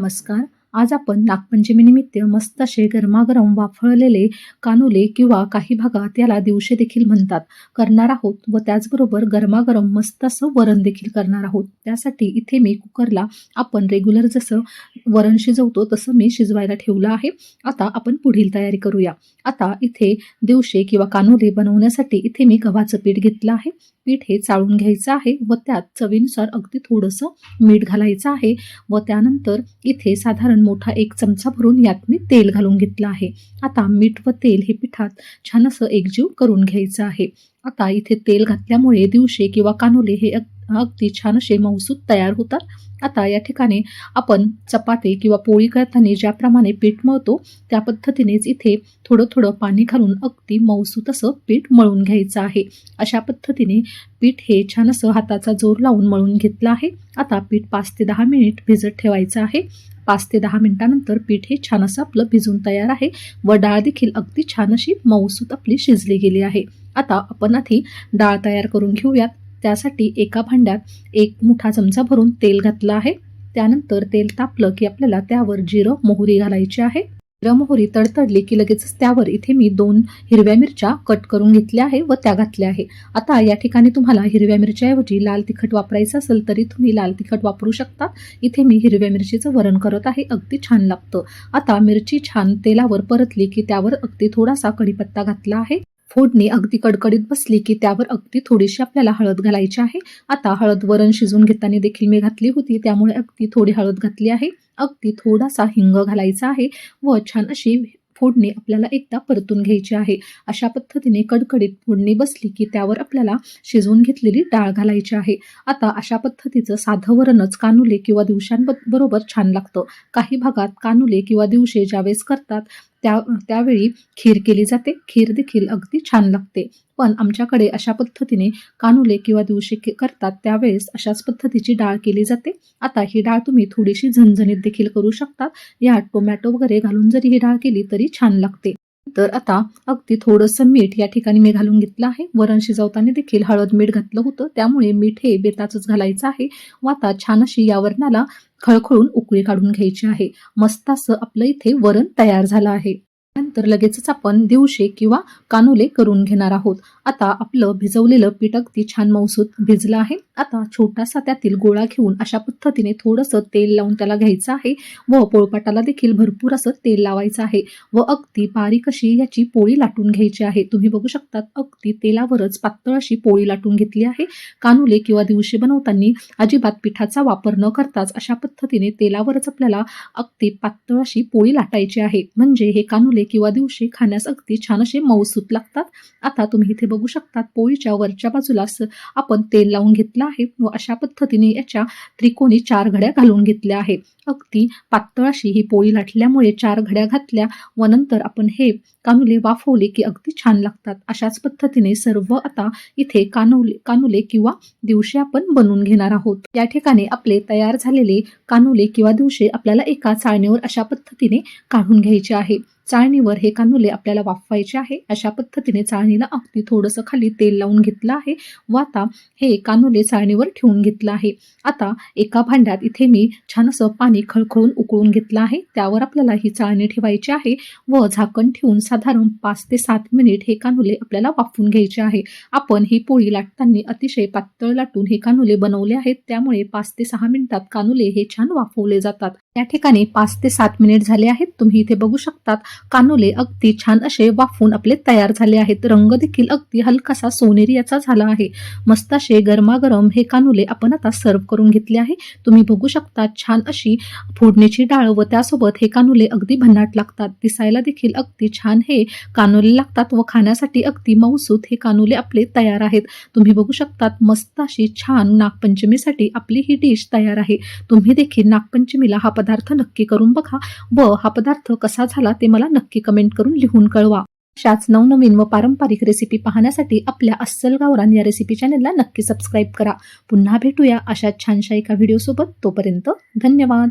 नमस्कार. आज आपण नागपंचमीनिमित्त मस्त असे गरमागरम वाफळलेले कानुले किंवा काही भागात याला दिवशे देखील म्हणतात. करणार आहोत व त्याचबरोबर गरमागरम मस्त असं वरण देखील करणार आहोत. त्यासाठी इथे मी कुकरला आपण रेग्युलर जसं वरण शिजवतो तसं मी शिजवायला ठेवलं आहे. आता आपण पुढील तयारी करूया. आता इथे दिवशे किंवा कानोले बनवण्यासाठी इथे मी गव्हाचं पीठ घेतलं आहे. पीठ हे चाळून घ्यायचं आहे व त्यात चवीनुसार अगदी थोडंसं मीठ घालायचं आहे व त्यानंतर इथे साधारण मोठा एक चमचा भरून यात मी तेल घालून घेतलं आहे. आता मीठ व तेल हे पिठात छान असं एकजीव करून घ्यायचं आहे. आता इथे तेल घातल्यामुळे दिवशे किंवा कानोले हे अग- अगदी छान असे तयार होतात. आता या ठिकाणी आपण चपाती किंवा पोळी करताना ज्याप्रमाणे पीठ मळतो त्या पद्धतीनेच इथे थोडं थोडं पाणी घालून अगदी मऊसूत असं पीठ मळून घ्यायचं आहे. अशा पद्धतीने पीठ हे छान असं हाताचा जोर लावून मळून घेतलं आहे. आता पीठ पाच ते दहा मिनिट भिजत ठेवायचं आहे. पाच ते दहा मिनिटानंतर पीठ हे छान असं आपलं भिजून तयार आहे. व डाळ देखील अगदी छान अशी मऊसूत आपली शिजली गेली आहे. आता आपण आधी डाळ तयार करून घेऊयात. त्यासाठी एका भांड्यात एक मोठा चमचा भरून तेल घातलं आहे. त्यानंतर तेल तापलं की आपल्याला त्यावर जिरं मोहरी घालायची आहे. जिरं मोहरी तडतडली की लगेचच त्यावर इथे मी दोन हिरव्या मिरच्या कट करून घेतल्या आहे व त्या घातल्या आहे. आता या ठिकाणी तुम्हाला हिरव्या मिरच्याऐवजी लाल तिखट वापरायचं असेल तरी तुम्ही लाल तिखट वापरू शकता. इथे मी हिरव्या मिरचीचं वरण करत आहे अगदी छान लागतं. आता मिरची छान तेलावर परतली की त्यावर अगदी थोडासा कढीपत्ता घातला आहे. फोडणी अगदी कडकडीत बसली की त्यावर अगदी थोडीशी आपल्याला हळद घालायची आहे. आता हळद वरण शिजून घेताना देखील मी घातली होती त्यामुळे अगदी थोडी हळद घातली आहे. अगदी थोडासा हिंग घालायचा आहे व छान अशी फोडणी आपल्याला एकदा परतून घ्यायची आहे. अशा पद्धतीने कडकडीत फोडणी बसली की त्यावर आपल्याला शिजवून घेतलेली डाळ घालायची आहे. आता अशा पद्धतीचं साधं वरणच कानुले किंवा दिवशांबरोबर छान लागतं. काही भागात कानुले किंवा दिवशे ज्यावेळेस करतात त्या त्यावेळी खीर केली जाते. खीर देखील अगदी छान लागते. पण आमच्याकडे अशा पद्धतीने कानुले किंवा दिवशी के- करतात. त्यावेळेस अशाच पद्धतीची डाळ केली जाते. आता ही डाळ तुम्ही थोडीशी झणझणीत देखील करू शकता. यात टोमॅटो वगैरे घालून जरी ही डाळ केली तरी छान लागते. तर आता अगदी थोडंसं मीठ या ठिकाणी मी घालून घेतलं आहे. वरण शिजवताना देखील हळद मीठ घातलं होतं. त्यामुळे मीठ हे बेताचंच घालायचं आहे. व आता छान अशी या वरणाला खळखळून उकळी काढून घ्यायची आहे. मस्त असं आपलं इथे वरण तयार झालं आहे. तर लगेचच आपण दिवशे किंवा कानोले करून घेणार आहोत. आता आपलं भिजवलेलं पीठ अगदी छान मऊसूत भिजलं आहे. आता छोटासा त्यातील गोळा घेऊन अशा पद्धतीने थोडंसं तेल लावून त्याला घ्यायचं आहे व पोळपाटाला देखील भरपूर असं तेल लावायचं आहे व अगदी बारीक अशी याची पोळी लाटून घ्यायची आहे. तुम्ही बघू शकतात अगदी तेलावरच पातळ अशी पोळी लाटून घेतली आहे. कानुले किंवा दिवशी बनवताना अजिबात पिठाचा वापर न करताच अशा पद्धतीने तेलावरच आपल्याला अगदी पातळ अशी पोळी लाटायची आहे. म्हणजे हे कानुले किंवा किंवा दिवशी खाण्यास अगदी छान असे मऊसूत लागतात. आता तुम्ही इथे बघू शकतात पोळीच्या वरच्या बाजूला आपण तेल लावून घेतलं आहे. व अशा पद्धतीने याच्या त्रिकोणी चार घड्या घालून घेतल्या आहेत अगदी पातळ अशी ही पोळी लाटल्यामुळे चार घड्या घातल्या व नंतर आपण हे कानुले वाफवले की अगदी छान लागतात. अशाच पद्धतीने सर्व आता इथे कानुले कानुले किंवा दिवशी आपण बनवून घेणार आहोत. या ठिकाणी आपले तयार झालेले कानुले किंवा दिवशी आपल्याला एका चाळणीवर अशा पद्धतीने काढून घ्यायचे आहे. चाळणीवर हे कानुले आपल्याला वाफवायचे आहे. अशा पद्धतीने चाळणीला अगदी थोडंसं खाली तेल लावून घेतलं आहे व आता हे कानुले चाळणीवर ठेवून घेतलं आहे. आता एका भांड्यात इथे मी छान असं पाणी खळखळून उकळून घेतलं आहे. त्यावर आपल्याला ही चाळणी ठेवायची आहे व झाकण ठेवून साधारण पाच ते सात मिनिट हे कानुले आपल्याला वाफवून घ्यायचे आहे. आपण ही पोळी लाटताना अतिशय पातळ लाटून हे कानुले बनवले आहेत. त्यामुळे पाच ते सहा मिनिटात कानुले हे छान वाफवले जातात. या ठिकाणी पाच ते सात मिनिट झाले आहेत. तुम्ही इथे बघू शकतात कानोले अगदी छान असे वाफून आपले तयार झाले आहेत. रंग देखील अगदी हलकासा सोनेरी याचा झाला आहे. मस्त असे गरमागरम हे कानोले आपण आता सर्व्ह करून घेतले आहे. तुम्ही बघू शकता छान अशी फोडणीची डाळ व त्यासोबत हे कानुले अगदी भन्नाट लागतात. दिसायला देखील अगदी छान हे कानोले लागतात व खाण्यासाठी अगदी मऊसूत हे कानोले आपले तयार आहेत. तुम्ही बघू शकतात मस्त अशी छान नागपंचमीसाठी आपली ही डिश तयार आहे. तुम्ही देखील नागपंचमीला हा पदार्थ नक्की करून बघा व हा पदार्थ कसा झाला ते मला नक्की कमेंट करून लिहून कळवा. अशाच नवनवीन व पारंपरिक रेसिपी पाहण्यासाठी आपल्या अस्सल गावरान या रेसिपी चॅनलला नक्की सबस्क्राईब करा. पुन्हा भेटूया अशा छानशा एका व्हिडिओसोबत तोपर्यंत धन्यवाद.